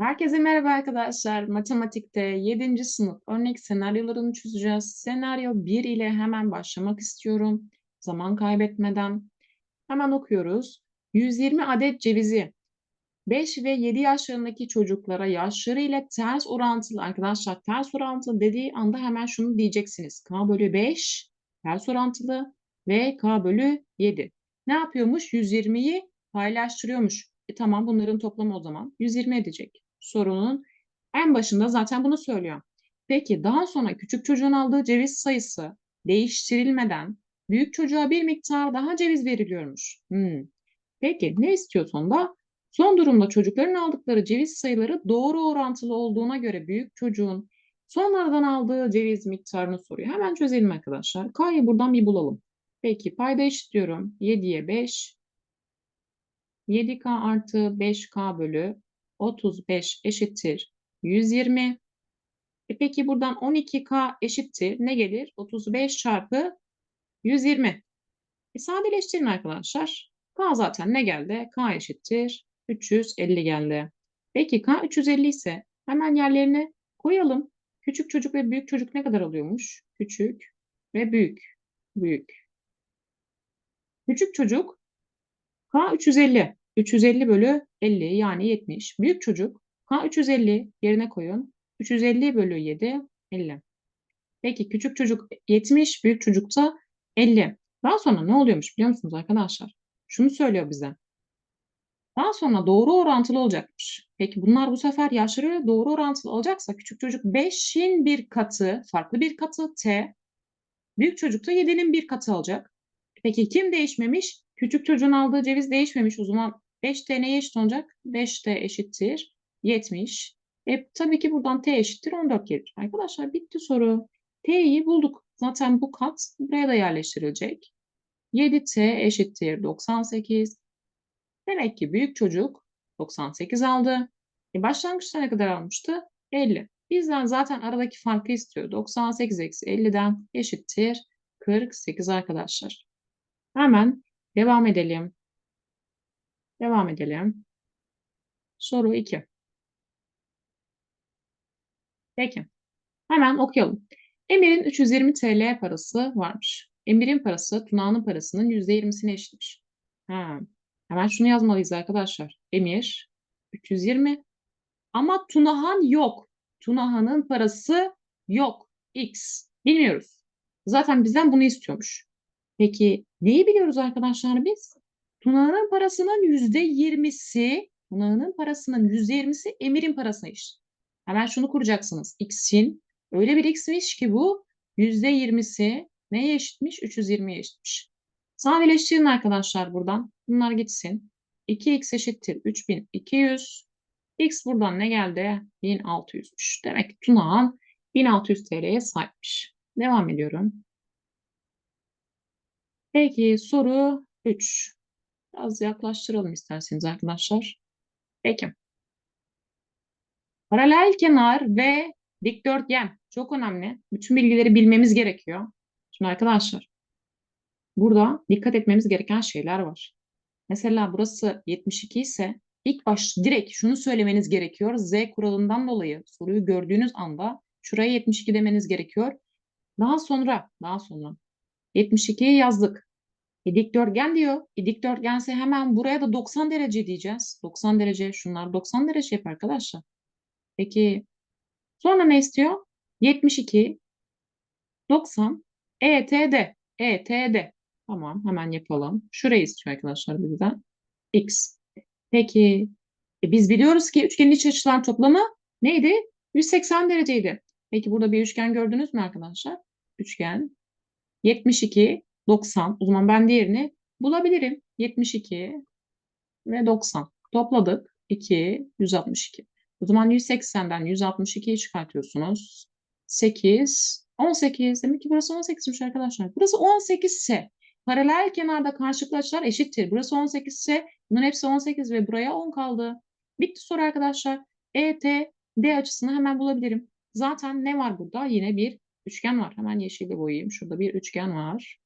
Herkese merhaba arkadaşlar. Matematikte 7. sınıf örnek senaryolarını çözeceğiz. Senaryo 1 ile hemen başlamak istiyorum. Zaman kaybetmeden. Hemen okuyoruz. 120 adet cevizi 5 ve 7 yaşlarındaki çocuklara yaşları ile ters orantılı arkadaşlar ters orantılı dediği anda hemen şunu diyeceksiniz. K bölü 5 ters orantılı ve K bölü 7. Ne yapıyormuş? 120'yi paylaştırıyormuş. E tamam bunların toplamı o zaman 120 edecek sorunun en başında zaten bunu söylüyor. Peki daha sonra küçük çocuğun aldığı ceviz sayısı değiştirilmeden büyük çocuğa bir miktar daha ceviz veriliyormuş. Hmm. Peki ne istiyor sonda? Son durumda çocukların aldıkları ceviz sayıları doğru orantılı olduğuna göre büyük çocuğun sonradan aldığı ceviz miktarını soruyor. Hemen çözelim arkadaşlar. K'yı buradan bir bulalım. Peki payda eşitliyorum. 7'ye 5. 7K artı 5K bölü 35 eşittir 120. E peki buradan 12K eşittir ne gelir? 35 çarpı 120. E sadeleştirin arkadaşlar. K zaten ne geldi? K eşittir 350 geldi. Peki K 350 ise hemen yerlerine koyalım. Küçük çocuk ve büyük çocuk ne kadar alıyormuş? Küçük ve büyük. Büyük. Küçük çocuk K 350. 350 bölü 50 yani 70. Büyük çocuk K 350 yerine koyun. 350 bölü 7 50. Peki küçük çocuk 70, büyük çocukta 50. Daha sonra ne oluyormuş biliyor musunuz arkadaşlar? Şunu söylüyor bize. Daha sonra doğru orantılı olacakmış. Peki bunlar bu sefer yaşları doğru orantılı olacaksa küçük çocuk 5'in bir katı, farklı bir katı T. Büyük çocuk da 7'nin bir katı alacak. Peki kim değişmemiş? Küçük çocuğun aldığı ceviz değişmemiş. O zaman 5t neye eşit olacak? 5t eşittir 70. E, tabii ki buradan t eşittir 14 gelir. Arkadaşlar bitti soru. t'yi bulduk. Zaten bu kat buraya da yerleştirilecek. 7t eşittir 98. Demek ki büyük çocuk 98 aldı. E, başlangıçta ne kadar almıştı? 50. Bizden zaten aradaki farkı istiyor. 98 eksi 50'den eşittir 48 arkadaşlar. Hemen devam edelim. Devam edelim. Soru 2. Peki. Hemen okuyalım. Emir'in 320 TL parası varmış. Emir'in parası Tuna'nın parasının %20'sine eşitmiş. Ha. Hemen şunu yazmalıyız arkadaşlar. Emir 320 ama Tunahan yok. Tunahan'ın parası yok. X. Bilmiyoruz. Zaten bizden bunu istiyormuş. Peki neyi biliyoruz arkadaşlar biz? Tuna'nın parasının yüzde yirmisi, Tuna'nın parasının yüzde yirmisi Emir'in parasına eşit. Hemen şunu kuracaksınız. X'in öyle bir X'miş ki bu yüzde yirmisi neye eşitmiş? 320'ye eşitmiş. Sadeleştirin arkadaşlar buradan. Bunlar gitsin. 2x eşittir 3200. X buradan ne geldi? 1600'müş. Demek ki Tunağan 1600 TL'ye sahipmiş. Devam ediyorum. Peki soru 3. Biraz yaklaştıralım isterseniz arkadaşlar. Peki. Paralel kenar ve dikdörtgen. Çok önemli. Bütün bilgileri bilmemiz gerekiyor. Şimdi arkadaşlar. Burada dikkat etmemiz gereken şeyler var. Mesela burası 72 ise ilk baş direkt şunu söylemeniz gerekiyor. Z kuralından dolayı soruyu gördüğünüz anda şuraya 72 demeniz gerekiyor. Daha sonra, daha sonra 72'yi yazdık. E, dikdörtgen diyor. E, dikdörtgense hemen buraya da 90 derece diyeceğiz. 90 derece şunlar 90 derece yapar arkadaşlar. Peki sonra ne istiyor? 72 90 ETD. ETD. Tamam hemen yapalım. Şurayı istiyor arkadaşlar bizden. X. Peki e, biz biliyoruz ki üçgenin iç açılar toplamı neydi? 180 dereceydi. Peki burada bir üçgen gördünüz mü arkadaşlar? Üçgen 72 90. O zaman ben diğerini bulabilirim. 72 ve 90. Topladık. 2, 162. O zaman 180'den 162'yi çıkartıyorsunuz. 8, 18. Demek ki burası 18'miş arkadaşlar. Burası 18 ise paralel kenarda karşılıklı açılar eşittir. Burası 18 ise bunun hepsi 18 ve buraya 10 kaldı. Bitti soru arkadaşlar. ET, D açısını hemen bulabilirim. Zaten ne var burada? Yine bir üçgen var. Hemen yeşille boyayayım. Şurada bir üçgen var.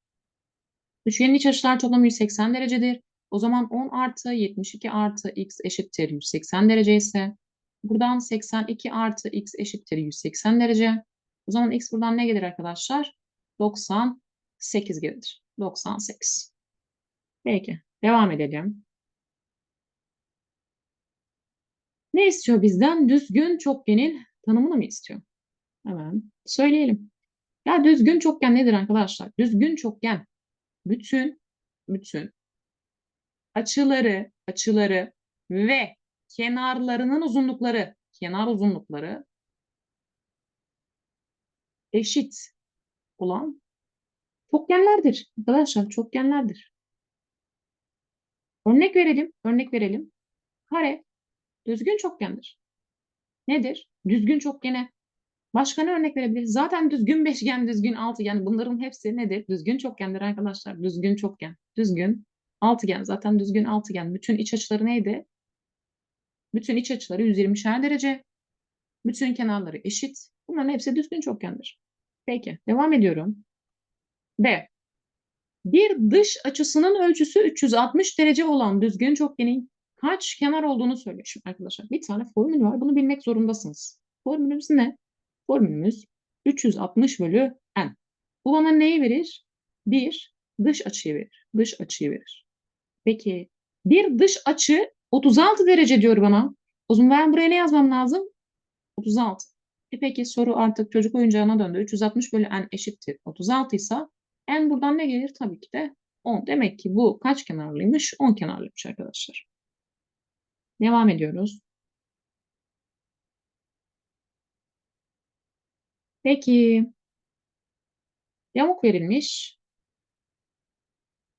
Üçgenin iç açılar toplamı 180 derecedir. O zaman 10 artı 72 artı x eşittir 180 derece ise Buradan 82 artı x eşittir 180 derece. O zaman x buradan ne gelir arkadaşlar? 98 gelir. 98. Peki. Devam edelim. Ne istiyor bizden? Düzgün çokgenin tanımını mı istiyor? Hemen söyleyelim. Ya düzgün çokgen nedir arkadaşlar? Düzgün çokgen bütün bütün açıları açıları ve kenarlarının uzunlukları kenar uzunlukları eşit olan çokgenlerdir. Arkadaşlar çokgenlerdir. Örnek verelim. Örnek verelim. Kare düzgün çokgendir. Nedir? Düzgün çokgene Başka ne örnek verebiliriz? Zaten düzgün beşgen, düzgün altıgen bunların hepsi nedir? Düzgün çokgendir arkadaşlar. Düzgün çokgen. Düzgün altıgen. Zaten düzgün altıgen. Bütün iç açıları neydi? Bütün iç açıları 120'şer derece. Bütün kenarları eşit. Bunların hepsi düzgün çokgendir. Peki devam ediyorum. B. Bir dış açısının ölçüsü 360 derece olan düzgün çokgenin kaç kenar olduğunu söylüyor şimdi arkadaşlar. Bir tane formül var. Bunu bilmek zorundasınız. Formülümüz ne? Formülümüz 360 bölü n. Bu bana neyi verir? Bir dış açıyı verir. Dış açıyı verir. Peki bir dış açı 36 derece diyor bana. O zaman ben buraya ne yazmam lazım? 36. E peki soru artık çocuk oyuncağına döndü. 360 bölü n eşittir 36 ise n buradan ne gelir? Tabii ki de 10. Demek ki bu kaç kenarlıymış? 10 kenarlıymış arkadaşlar. Devam ediyoruz. Peki. Yamuk verilmiş.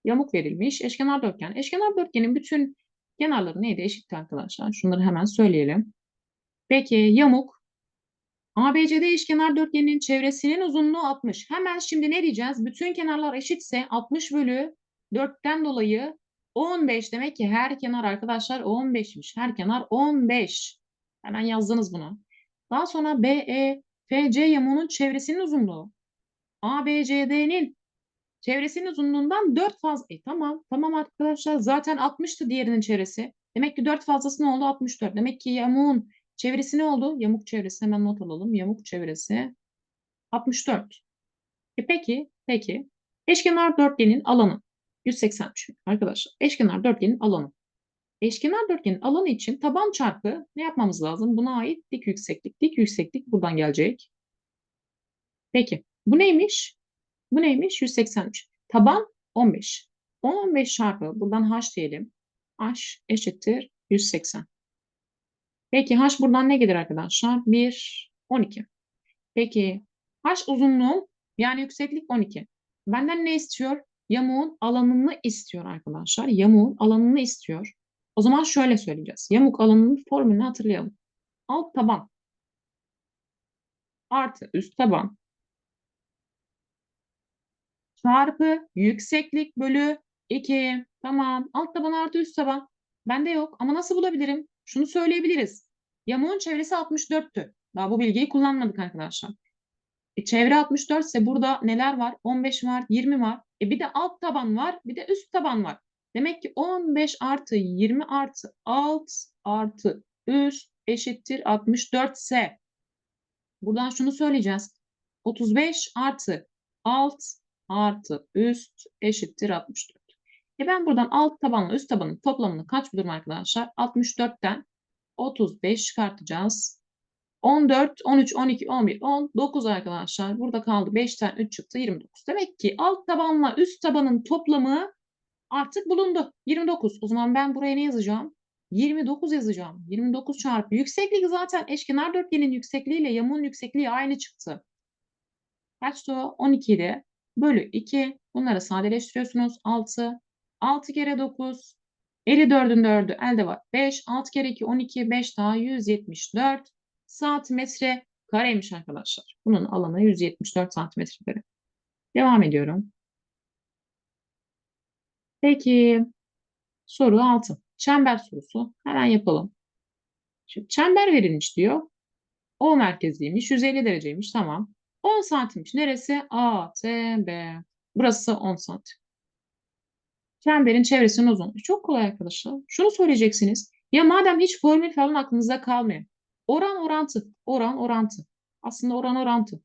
Yamuk verilmiş. Eşkenar dörtgen. Eşkenar dörtgenin bütün kenarları neydi? Eşitti arkadaşlar. Şunları hemen söyleyelim. Peki yamuk. ABCD eşkenar dörtgenin çevresinin uzunluğu 60. Hemen şimdi ne diyeceğiz? Bütün kenarlar eşitse 60 bölü 4'ten dolayı 15 demek ki her kenar arkadaşlar 15'miş. Her kenar 15. Hemen yazdınız bunu. Daha sonra BE FC yamuğunun çevresinin uzunluğu ABCD'nin çevresinin uzunluğundan 4 fazla. E tamam, tamam arkadaşlar. Zaten 60'tı diğerinin çevresi. Demek ki 4 fazlası ne oldu? 64. Demek ki yamuğun çevresi ne oldu? Yamuk çevresi hemen not alalım. Yamuk çevresi 64. E peki, peki. Eşkenar dörtgenin alanı 183 arkadaşlar. Eşkenar dörtgenin alanı. Eşkenar dörtgenin alanı için taban çarpı ne yapmamız lazım? Buna ait dik yükseklik. Dik yükseklik buradan gelecek. Peki bu neymiş? Bu neymiş? 183. Taban 15. 15 çarpı buradan h diyelim. h eşittir 180. Peki h buradan ne gelir arkadaşlar? 1, 12. Peki h uzunluğum yani yükseklik 12. Benden ne istiyor? Yamuğun alanını istiyor arkadaşlar. Yamuğun alanını istiyor. O zaman şöyle söyleyeceğiz. Yamuk alanının formülünü hatırlayalım. Alt taban artı üst taban çarpı yükseklik bölü 2. Tamam. Alt taban artı üst taban. Bende yok ama nasıl bulabilirim? Şunu söyleyebiliriz. Yamuğun çevresi 64'tü. Daha bu bilgiyi kullanmadık arkadaşlar. E, çevre 64 ise burada neler var? 15 var, 20 var. E, bir de alt taban var, bir de üst taban var. Demek ki 15 artı 20 artı alt artı üst eşittir 64 ise buradan şunu söyleyeceğiz. 35 artı alt artı üst eşittir 64. E ben buradan alt tabanla üst tabanın toplamını kaç bulurum arkadaşlar? 64'ten 35 çıkartacağız. 14, 13, 12, 11, 10, 9 arkadaşlar. Burada kaldı 5'ten 3 çıktı 29. Demek ki alt tabanla üst tabanın toplamı artık bulundu. 29. O zaman ben buraya ne yazacağım? 29 yazacağım. 29 çarpı yükseklik zaten eşkenar dörtgenin yüksekliğiyle yamuğun yüksekliği aynı çıktı. Kaçtı o? 12 idi. Bölü 2. Bunları sadeleştiriyorsunuz. 6. 6 kere 9. 54'ün 4'ü elde var. 5. 6 kere 2 12. 5 daha 174 santimetre kareymiş arkadaşlar. Bunun alanı 174 santimetre kare. Devam ediyorum. Peki soru 6. Çember sorusu. Hemen yapalım. Şimdi çember verilmiş diyor. O merkezliymiş. 150 dereceymiş. Tamam. 10 santimmiş. Neresi? A, T, B. Burası 10 santim. Çemberin çevresinin uzunluğu. Çok kolay arkadaşlar. Şunu söyleyeceksiniz. Ya madem hiç formül falan aklınızda kalmıyor. Oran orantı. Oran orantı. Aslında oran orantı.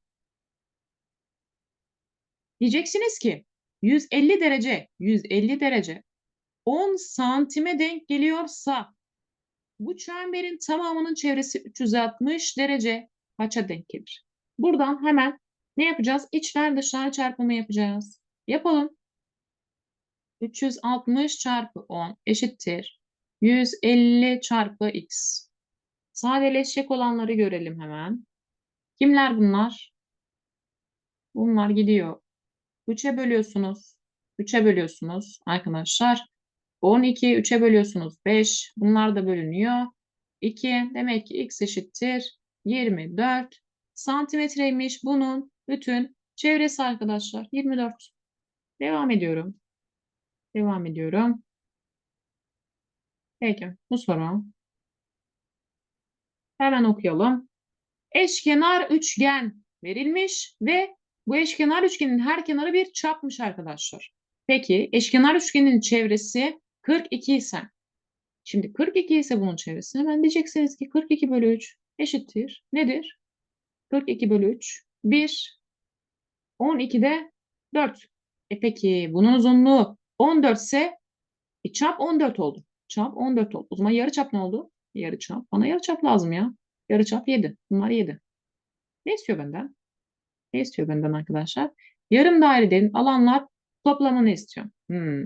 Diyeceksiniz ki 150 derece, 150 derece 10 santime denk geliyorsa bu çemberin tamamının çevresi 360 derece kaça denk gelir? Buradan hemen ne yapacağız? İçler dışlar çarpımı yapacağız. Yapalım. 360 çarpı 10 eşittir. 150 çarpı x. Sadeleşecek olanları görelim hemen. Kimler bunlar? Bunlar gidiyor. 3'e bölüyorsunuz. 3'e bölüyorsunuz arkadaşlar. 12 3'e bölüyorsunuz 5. Bunlar da bölünüyor. 2 demek ki x eşittir 24 santimetreymiş bunun bütün çevresi arkadaşlar 24. Devam ediyorum. Devam ediyorum. Peki bu soru. Hemen okuyalım. Eşkenar üçgen verilmiş ve bu eşkenar üçgenin her kenarı bir çapmış arkadaşlar. Peki eşkenar üçgenin çevresi 42 ise şimdi 42 ise bunun çevresi hemen diyeceksiniz ki 42 bölü 3 eşittir. Nedir? 42 bölü 3 1 12 de 4. E peki bunun uzunluğu 14 ise e, çap 14 oldu. Çap 14 oldu. O zaman yarı çap ne oldu? Yarı çap. Bana yarı çap lazım ya. Yarı çap 7. Bunlar 7. Ne istiyor benden? Ne istiyor benden arkadaşlar? Yarım dairelerin alanlar toplamını istiyor. Hmm.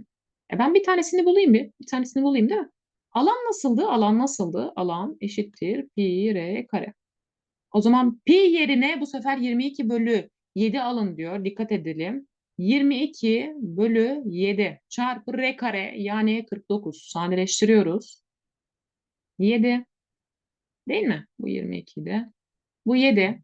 E ben bir tanesini bulayım bir. Bir tanesini bulayım değil mi? Alan nasıldı? Alan nasıldı? Alan eşittir pi r kare. O zaman pi yerine bu sefer 22 bölü 7 alın diyor. Dikkat edelim. 22 bölü 7 çarpı r kare yani 49. Sadeleştiriyoruz. 7. Değil mi? Bu 22'de. Bu 7.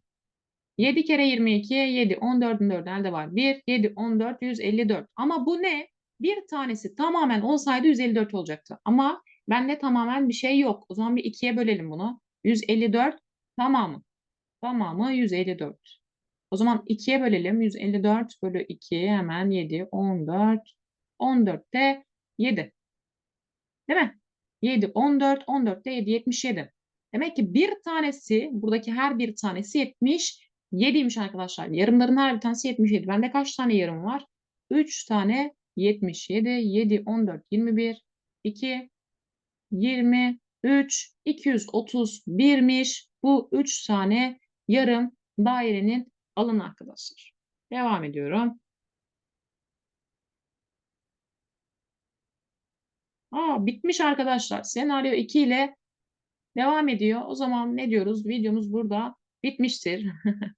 7 kere 22 7. 14'ün 4 elde var. 1, 7, 14, 154. Ama bu ne? Bir tanesi tamamen olsaydı 154 olacaktı. Ama bende tamamen bir şey yok. O zaman bir 2'ye bölelim bunu. 154 tamamı. Tamamı 154. O zaman 2'ye bölelim. 154 bölü 2 hemen 7, 14. 14 de 7. Değil mi? 7, 14, 14 de 7, 77. Demek ki bir tanesi, buradaki her bir tanesi 77'ymiş arkadaşlar. Yarımların her bir tanesi 77. Bende kaç tane yarım var? 3 tane 77, 7, 14, 21, 2, 23, 231'miş. Bu 3 tane yarım dairenin alanı arkadaşlar. Devam ediyorum. Aa, bitmiş arkadaşlar. Senaryo 2 ile devam ediyor. O zaman ne diyoruz? Videomuz burada bitmiştir.